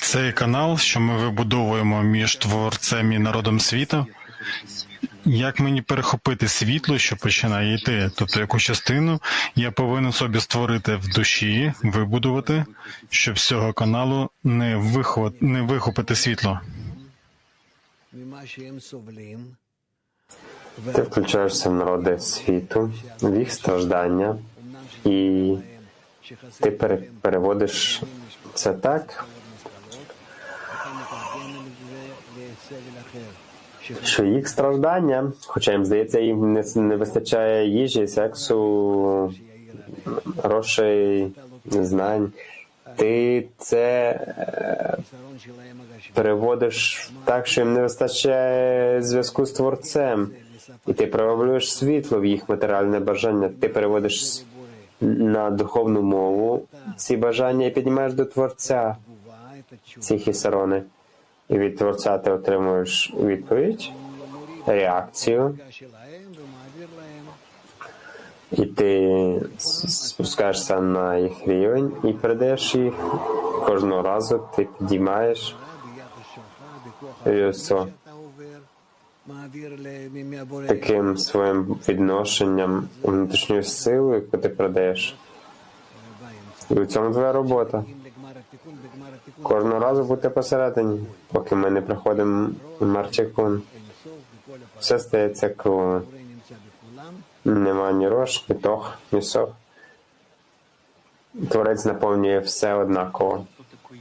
Цей канал, що ми вибудовуємо між творцем і народом світу. Як мені перехопити світло, що починає йти? Тобто, яку частину я повинен собі створити в душі, вибудувати, щоб з цього каналу не вихват... не вихопити світло? Ти включаєшся в народи світу, в їх страждання і ти переводиш це так, що їх страждання, хоча їм здається, їм не, вистачає їжі, сексу, грошей, знань. Ти це е, переводиш так, що їм не вистачає зв'язку з творцем, і ти проявляєш світло в їх матеріальне бажання. Ти переводиш на духовну мову. Ці бажання і піднімаєш до творця. Ці хісарони. І від творця ти отримуєш відповідь, реакцію, і ти спускаєшся на їх рівень і передаєш їх. Кожного разу ти підіймаєш. Все таким своїм відношенням внутрішньої сили, яку ти продаєш. І в цьому твоя робота. Кожного разу бути посередині, поки ми не приходимо Марчикун. Все стається кругом. Нема ні рош, ні тох, ні сох. Творець наповнює все однаково.